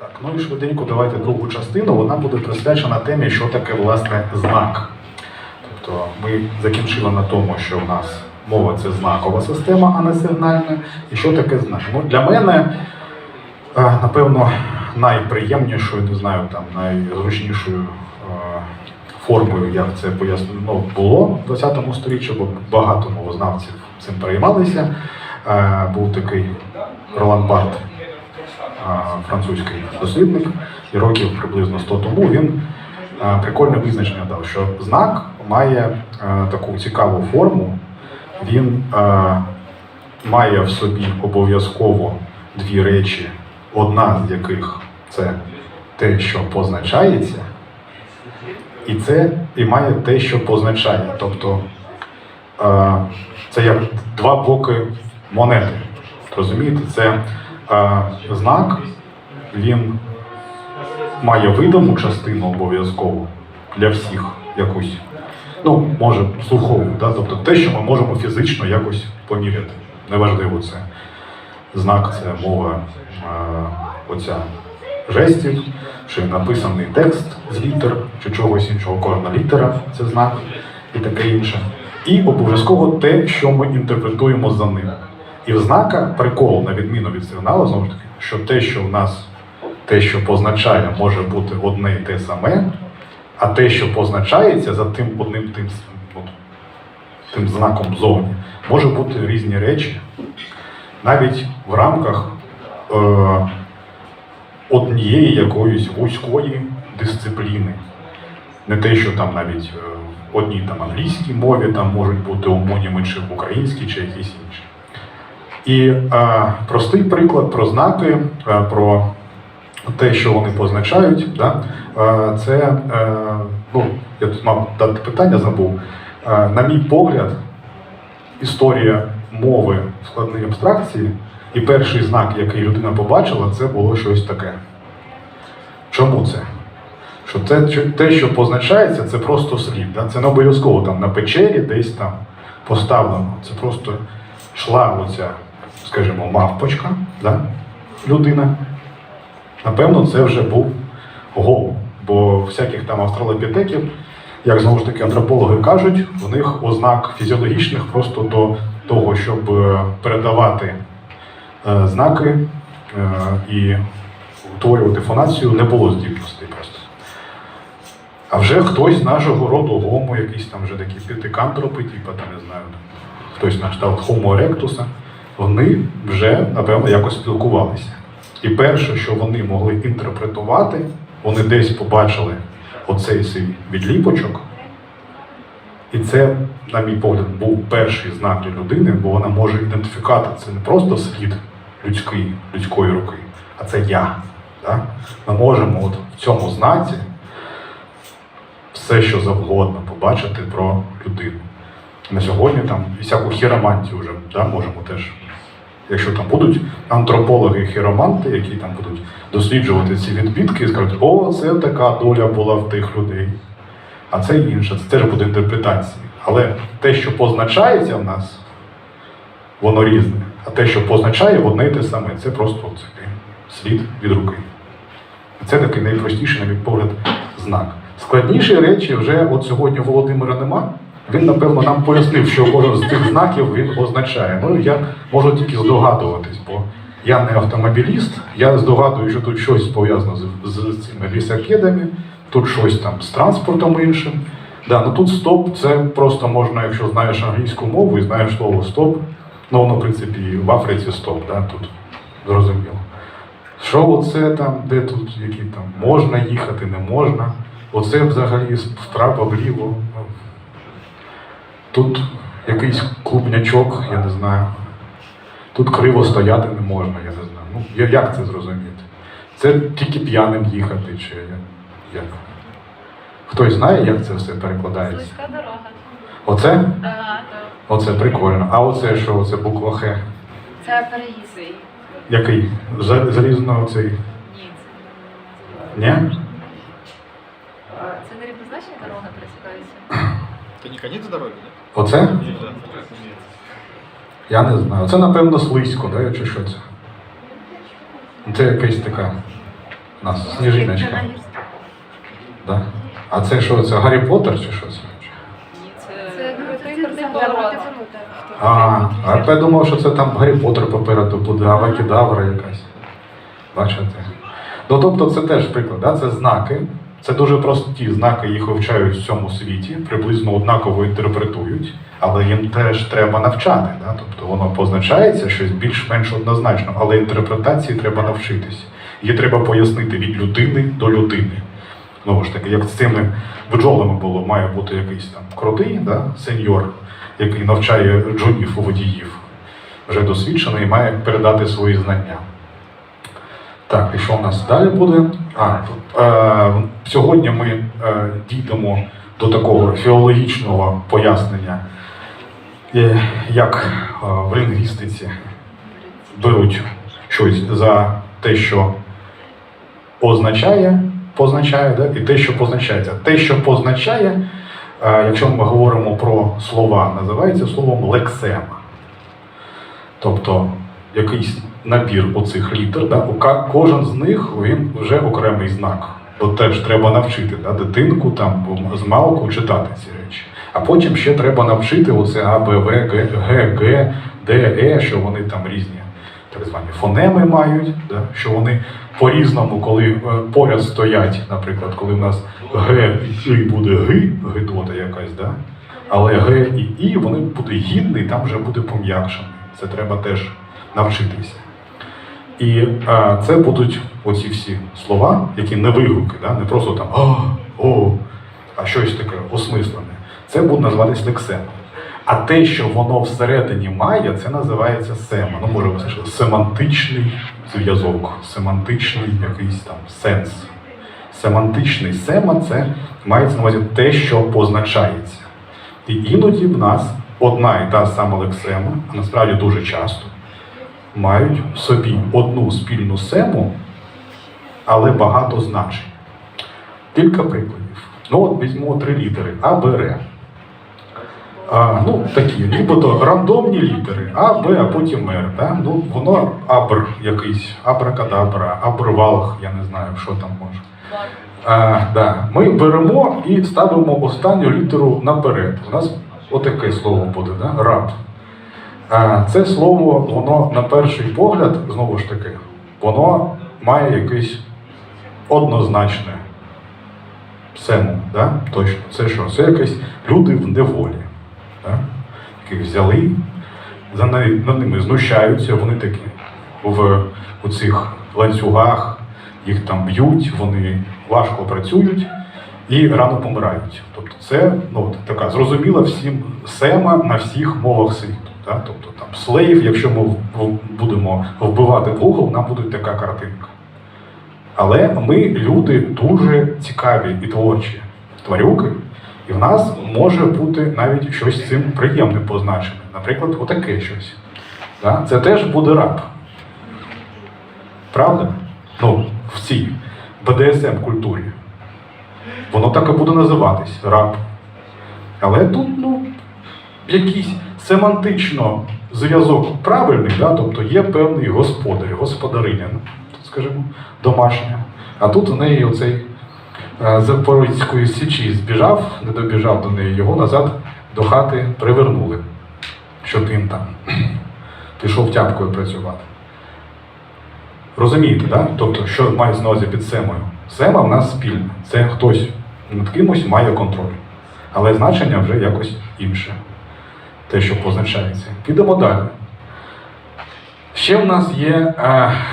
Так, ну і швиденько давайте другу частину. Вона буде присвячена темі, що таке власне знак. Тобто ми закінчили на тому, що в нас мова це знакова система, а не сигнальна. І що таке знак? Ну, для мене, е, напевно, найприємнішою, не знаю, там найзручнішою е, формою, як це пояснено було в 20 сторіччі, бо багато мовознавців цим переймалися. Е, Був такий Ролан Барт, французький дослідник, і років приблизно 100 тому він прикольне визначення дав, що знак має таку цікаву форму, він має в собі обов'язково дві речі, одна з яких це те, що позначається, і це і має те, що позначає. Тобто це як два боки монети. Розумієте, це знак, він має видиму частину обов'язково для всіх якусь. Ну, може, слухову, да? тобто те, що ми можемо фізично якось поміряти. Неважливо це. Знак це мова оця жестів, чи написаний текст з літер, чи чогось іншого. Кожна літера це знак і таке інше. І обов'язково те, що ми інтерпретуємо за ним. І в знаках прикол, на відміну від сигналу, знову ж таки, що те, що в нас, те, що позначає, може бути одне і те саме, а те, що позначається за тим одним тим, ну, тим знаком зовні, може бути різні речі, навіть в рамках е, однієї якоїсь вузької дисципліни. Не те, що там навіть е, в одній там англійській мові там можуть бути омоніми, чи в українській, чи якісь інші. І е, простий приклад про знаки, е, про те, що вони позначають, да? е, це, е, ну, я тут мав дати питання, забув. Е, на мій погляд, історія мови в складній абстракції, і перший знак, який людина побачила, це було щось таке. Чому це? Що що- те, що позначається, це просто слід. Да? Це не обов'язково там на печері десь там поставлено. Це просто йшла оця, скажімо, мавпочка, да? людина. Напевно, це вже був гол. Бо всяких там австралопітеків, як знову ж таки антропологи кажуть, в них ознак фізіологічних просто до того, щоб е, передавати е, знаки е, і утворювати фонацію, не було здібностей просто. А вже хтось з нашого роду гомо, якийсь там вже такі п'ятикантропи, типу, там не знаю, хтось на кшталт Homo erectus, вони вже, напевно, якось спілкувалися. І перше, що вони могли інтерпретувати, вони десь побачили оцей свій відліпочок. І це, на мій погляд, був перший знак для людини, бо вона може ідентифікувати це не просто слід людський, людської руки, а це я. Да? Ми можемо от в цьому знаці все, що завгодно побачити про людину. На сьогодні там всяку хіромантію вже да, можемо теж. Якщо там будуть антропологи хіроманти, які там будуть досліджувати ці відбитки і скажуть, о, це така доля була в тих людей, а це інше, це теж буде інтерпретація. Але те, що позначається в нас, воно різне. А те, що позначає одне і те саме, це просто такий слід від руки. Це такий найпростіший, на мій погляд, знак. Складніші речі вже от сьогодні Володимира нема. Він, напевно, нам пояснив, що кожен з цих знаків він означає. Ну, я можу тільки здогадуватись, бо я не автомобіліст, я здогадую, що тут щось пов'язано з, з цими лісакедами, тут щось там з транспортом іншим. Да, ну тут стоп, це просто можна, якщо знаєш англійську мову і знаєш слово стоп, ну воно, в принципі, в Африці стоп, да, тут зрозуміло. Що оце там, де тут, які там можна їхати, не можна. Оце взагалі вправо, вліво. Тут якийсь клубнячок, я не знаю. Тут криво стояти не можна, я не знаю. Ну, як це зрозуміти? Це тільки п'яним їхати, чи як? Хтось знає, як це все перекладається? Слизька дорога. Оце? Ага, то Оце прикольно. А оце що? Оце буква Х. це переїзд. Який? Залізно цей. Ні, це не Ні? це не рівнозначні дорога пересікаються. Это не конец дороги, да? Оце? Я не знаю. Це, напевно, слизько, да? чи що це? Це якась така. У нас сніжиночка. Да? А це що, це Гаррі Поттер чи що це? Це, Це. А, а я думав, що це там Гаррі Поттер попереду буде, авакідавра якась. Бачите? Ну тобто це теж приклад, да? це знаки. Це дуже прості знаки, їх вивчають в цьому світі, приблизно однаково інтерпретують, але їм теж треба навчати. Да? Тобто воно позначається щось більш-менш однозначно, але інтерпретації треба навчитись. Її треба пояснити від людини до людини. Знову ж таки, як з цими бджолами було, має бути якийсь там крутий да? сеньор, який навчає джунів водіїв, вже досвідчений має передати свої знання. Так, і що у нас далі буде? А, тут, е, сьогодні ми е, дійдемо до такого філологічного пояснення, е, як е, в лінгвістиці беруть щось за те, що означає, позначає, да? і те, що позначається. Те, що позначає, е, якщо ми говоримо про слова, називається словом лексема. Тобто якийсь набір оцих літер, да? кожен з них він вже окремий знак. Бо теж треба навчити да? дитинку там з малку читати ці речі. А потім ще треба навчити оце А, Б, В, Г, Г, Г, Д, Е, що вони там різні так звані фонеми мають, да? що вони по-різному, коли е, поряд стоять, наприклад, коли в нас Г і І буде Г, гидота якась, да? але Г і І вони буде гідний, там вже буде пом'якшений. Це треба теж навчитися. І е, це будуть оці всі слова, які не вигуки, да? не просто там о, о, а щось таке осмислене. Це буде називатись лексемом. А те, що воно всередині має, це називається сема. Ну, може, ж семантичний зв'язок, семантичний якийсь там сенс. Семантичний сема це мається на увазі те, що позначається. І іноді в нас одна і та сама лексема, а насправді дуже часто, мають в собі одну спільну сему, але багато значень. Кілька прикладів. Ну, от візьмемо три літери А, Б, Р. А, ну, такі, нібито рандомні літери, А, Б, а потім Р. Да? Ну, воно абр якийсь, абракадабра, абрвалг, я не знаю, що там може. А, да. Ми беремо і ставимо останню літеру наперед. У нас отаке слово буде, да? раб. Це слово, воно на перший погляд, знову ж таки, воно має якесь однозначне сему. Да? Точно. Це що? Це якесь люди в неволі. Да? Яких взяли, за над ними знущаються, вони такі в цих ланцюгах, їх там б'ють, вони важко працюють і рано помирають. Тобто це ну, така зрозуміла всім сема на всіх мовах світу. Да? Тобто там слейв, якщо ми будемо вбивати в Google, нам буде така картинка. Але ми люди дуже цікаві і творчі тварюки, і в нас може бути навіть щось цим приємним позначене. Наприклад, отаке щось. Да? Це теж буде раб. Правда? Ну, в цій БДСМ культурі. Воно так і буде називатись раб. Але тут, ну, якийсь семантично зв'язок правильний, да? тобто є певний господар, господариня, скажімо, домашня. А тут у неї оцей е, Запорізької січі збіжав, не добіжав до неї, його назад до хати привернули, щоб він там пішов тяпкою працювати. Розумієте, да? Тобто, що має на увазі під семою? Сема в нас спільна. Це хтось над кимось має контроль. Але значення вже якось інше. Те, що позначається. Підемо далі. Ще в нас є е,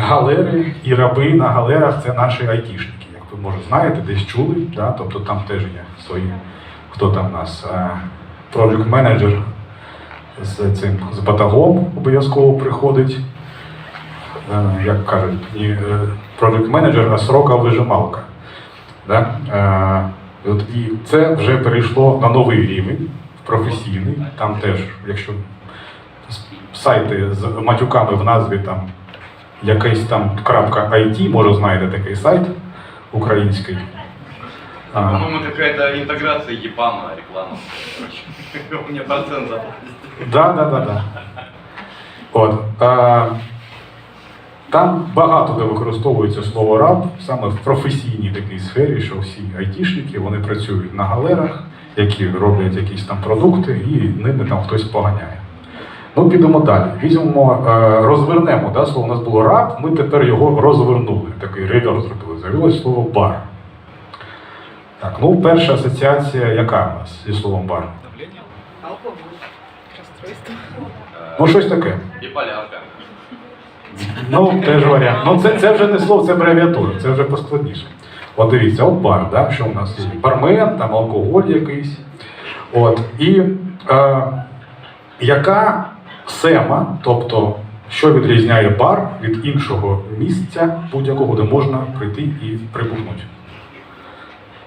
галери і раби на галерах це наші айтішники. Як ви може знаєте, десь чули, да? тобто там теж є свої. Хто там у нас? Е, project менеджер з цим з батагом обов'язково приходить. Е, як кажуть, не project менеджер, а срока вижималка. Да? Е, от, і це вже перейшло на новий рівень, професійний. Там теж, якщо сайти з матюками в назві там якийсь там крапка IT, може знаєте такий сайт український. По-моему, какая-то интеграция реклама. Короче, Мне процент заплатили. Да, да, да, да. От. А, Там багато де використовується слово раб саме в професійній такій сфері, що всі айтішники вони працюють на галерах, які роблять якісь там продукти, і ними там хтось поганяє. Ну, підемо далі. Візьмемо, е, розвернемо. Да, слово у нас було раб, ми тепер його розвернули. Такий реверс зробили. З'явилось слово бар. Так, ну перша асоціація, яка у нас зі словом бар? Алкоголь. Расстройство. Ну, щось таке. Биполярка. Ну, теж варіант. Ну, це, це вже не слово, це абревіатура, це вже поскладніше. От дивіться, от бар, да? що у нас є? Бармен, там алкоголь якийсь. От. І е, яка сема, тобто, що відрізняє бар від іншого місця, будь-якого, де можна прийти і прибухнути?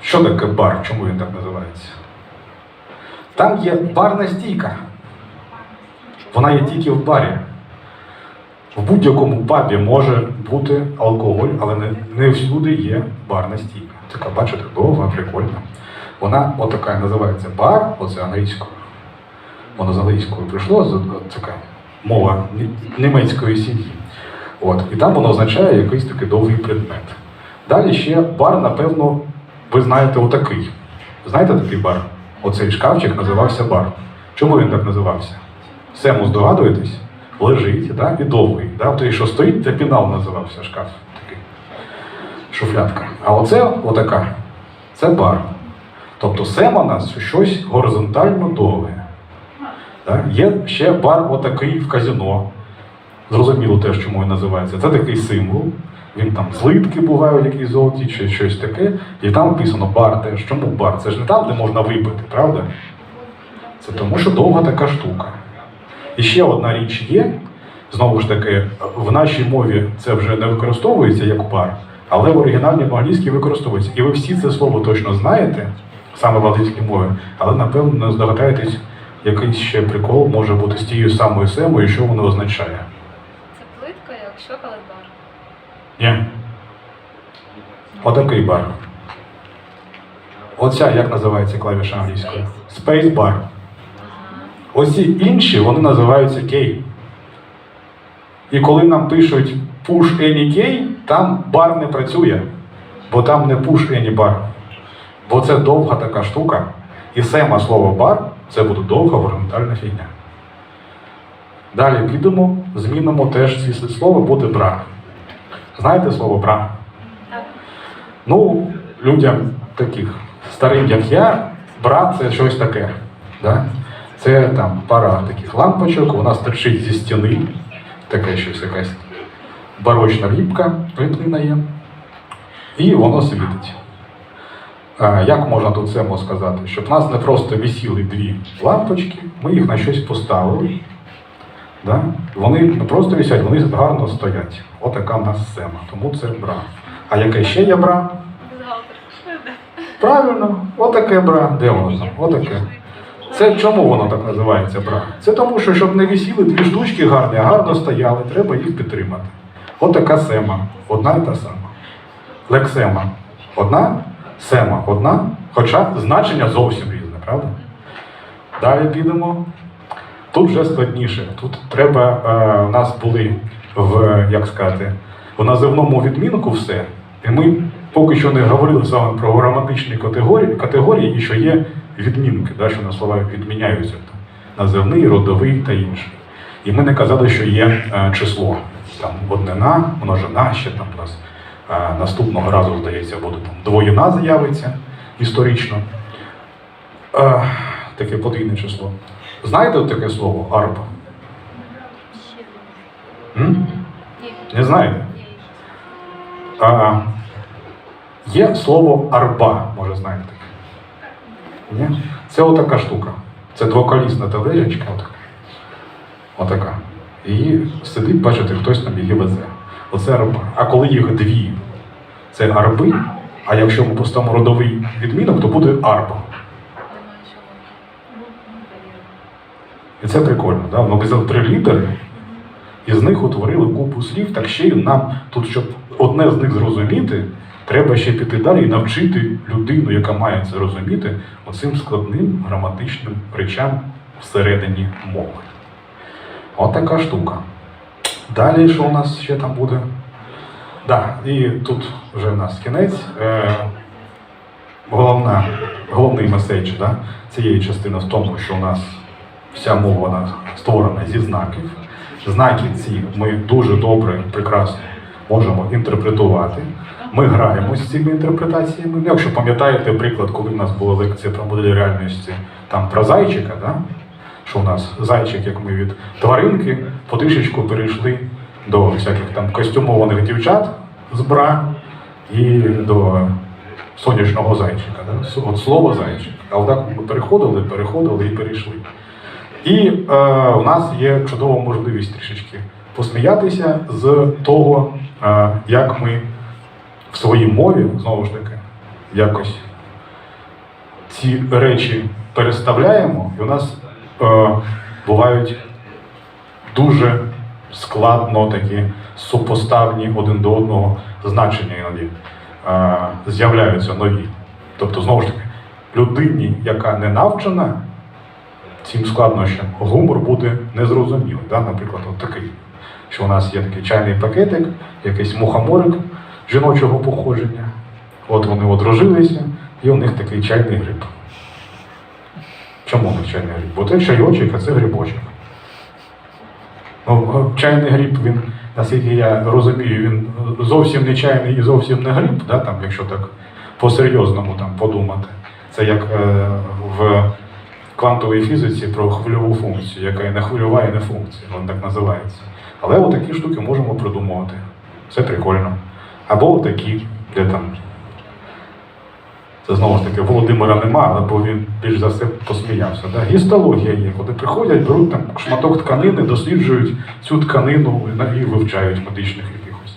Що таке бар? Чому він так називається? Там є барна стійка. Вона є тільки в барі. В будь-якому пабі може бути алкоголь, але не, не всюди є барна стійка. Така, бачите, довга, прикольна. Вона отака називається бар, оце англійською. Воно з англійською прийшло, така мова німецької сім'ї. От, і там воно означає якийсь такий довгий предмет. Далі ще бар, напевно, ви знаєте отакий. Знаєте такий бар? Оцей шкафчик називався бар. Чому він так називався? Сему здогадуєтесь? Лежить, да? і довгий. Да? Той, що стоїть, це пінал називався шкаф. Такий. Шуфлятка. А оце отака. Це бар. Тобто сема у нас щось горизонтально довге. Да? Є ще бар отакий в казино. Зрозуміло теж, чому він називається. Це такий символ. Він там злитки бувають, якісь золоті, чи щось таке. І там написано бар теж. Чому бар? Це ж не там, де можна випити, правда? Це тому, що довга така штука. І ще одна річ є. Знову ж таки, в нашій мові це вже не використовується як бар, але в оригінальній англійській використовується. І ви всі це слово точно знаєте, саме в англійській мові, але напевно не здогадаєтесь, якийсь ще прикол може бути з тією самою семою, що воно означає. Це плитка, як шоколад бар. Ні. Отакий бар. Оця як називається клавіша англійською? Space bar. Оці інші вони називаються кей. І коли нам пишуть push any key, там бар не працює, бо там не push any bar. Бо це довга така штука. І сема слово бар це буде довга горизонтальна фігня. Далі підемо, змінимо теж ці слова, буде бра. Знаєте слово бра? Так. Ну, людям таких старим, як я, бра це щось таке. Да? Це там пара таких лампочок, вона стерчить зі стіни, таке щось якась барочна ліпка, плитнина є. І воно світить. Як можна тут це сказати? Щоб в нас не просто висіли дві лампочки, ми їх на щось поставили. Да? Вони не просто висять, вони гарно стоять. Отака в нас сцена. Тому це бра. А яке ще є бра? Правильно, отаке бра. Де воно? Отаке. Це чому воно так називається бра? Це тому, що щоб не висіли дві штучки гарні, а гарно стояли, треба їх підтримати. Отака сема, одна і та сама. Лексема одна, сема одна, хоча значення зовсім різне, правда? Далі підемо. Тут вже складніше. Тут треба, е, у нас були в, як сказати, в називному відмінку все. І ми поки що не говорили з вами про граматичні категорії, категорії і що є відмінки, да, що на слова відміняються. Там, називний, родовий та інший. І ми не казали, що є е, число. Там однина, множина, ще там у нас е, наступного разу, здається, буде там двоїна з'явиться історично. Е, таке подвійне число. Знаєте таке слово арба? М? Не знаєте? А, є слово арба, може знаєте таке? Це отака штука. Це двоколісна тележечка, отака. Отака. І сидить, бачите, хтось там її везе. Оце арба. А коли їх дві, це арби, а якщо ми поставимо родовий відмінок, то буде арба. І це прикольно, да? Ми взяли три літери, і з них утворили купу слів, так ще й нам тут, щоб одне з них зрозуміти, треба ще піти далі і навчити людину, яка має це розуміти, оцим складним граматичним речам всередині мови. От така штука. Далі, що у нас ще там буде? Да, і тут вже в нас кінець. Е, головна, головний меседж да, цієї частини в тому, що у нас вся мова створена зі знаків. Знаки ці ми дуже добре, прекрасно можемо інтерпретувати. Ми граємо з цими інтерпретаціями. Ну, Якщо пам'ятаєте приклад, коли в нас була лекція про моделі реальності, там про зайчика, да? що у нас зайчик, як ми від тваринки, потрішечку перейшли до всяких там костюмованих дівчат з бра і до сонячного зайчика. Да? От слово зайчик. А отак ми переходили, переходили і перейшли. І е, у нас є чудова можливість трішечки посміятися з того, як ми в своїй мові, знову ж таки, якось ці речі переставляємо, і у нас е, бувають дуже складно такі супоставні один до одного значення іноді е, з'являються нові. Тобто, знову ж таки, людині, яка не навчена цим складнощам, гумор буде незрозумілий. Да? Наприклад, от такий, що у нас є такий чайний пакетик, якийсь мухоморик жіночого походження. От вони одружилися, і у них такий чайний гриб. Чому них чайний гриб? Бо це чайочок, а це грибочок. Ну, чайний гриб, він, наскільки я розумію, він зовсім не чайний і зовсім не гриб, да, там, якщо так по-серйозному там, подумати. Це як е, в квантовій фізиці про хвильову функцію, яка і не хвильова, і не функція, вона так називається. Але отакі штуки можемо придумувати. Це прикольно. Або такі, де там. Це знову ж таки Володимира нема, але бо він більш за все посміявся. Да? Гістологія є, коли приходять, беруть там шматок тканини, досліджують цю тканину і вивчають медичних якихось.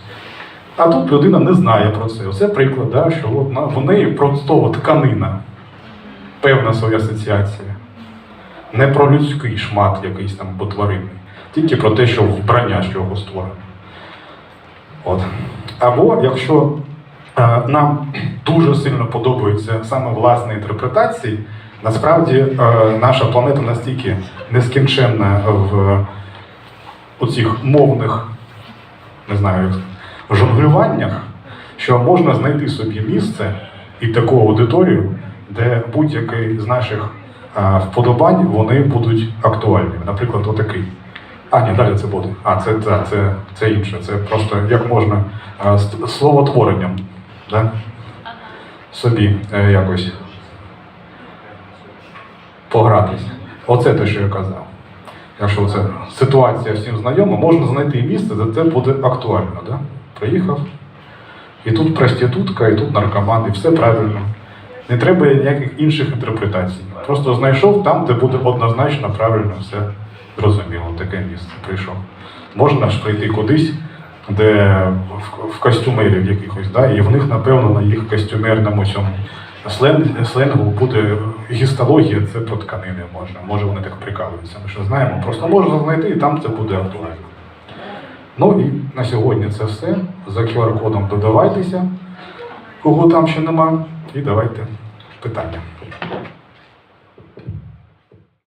А тут людина не знає про це. Це приклад, да, що от, на- в неї просто тканина, певна своя асоціація. Не про людський шмат якийсь там або тваринний, тільки про те, що вбрання з чого створено. От. Або якщо е, нам дуже сильно подобаються саме власні інтерпретації, насправді е, наша планета настільки нескінченна в оцих мовних, не знаю, жонглюваннях, що можна знайти собі місце і таку аудиторію, де будь-який з наших е, вподобань вони будуть актуальними. Наприклад, отакий. А, ні, далі це буде. А, це, це, це, це інше. Це просто як можна словотворенням да? собі е, якось погратися. Оце те, що я казав. Якщо це ситуація всім знайома, можна знайти місце, де це буде актуально. Да? Приїхав, і тут проститутка, і тут наркоман, і все правильно. Не треба ніяких інших інтерпретацій. Просто знайшов там, де буде однозначно правильно все зрозуміло. Таке місце прийшов. Можна ж прийти кудись, де в, костюмерів якихось, да? і в них, напевно, на їх костюмерному цьому сленг, сленгу буде гістологія, це про тканини можна. Може вони так прикалуються, ми що знаємо. Просто можна знайти, і там це буде актуально. Ну і на сьогодні це все. За QR-кодом додавайтеся, кого там ще нема, і давайте питання.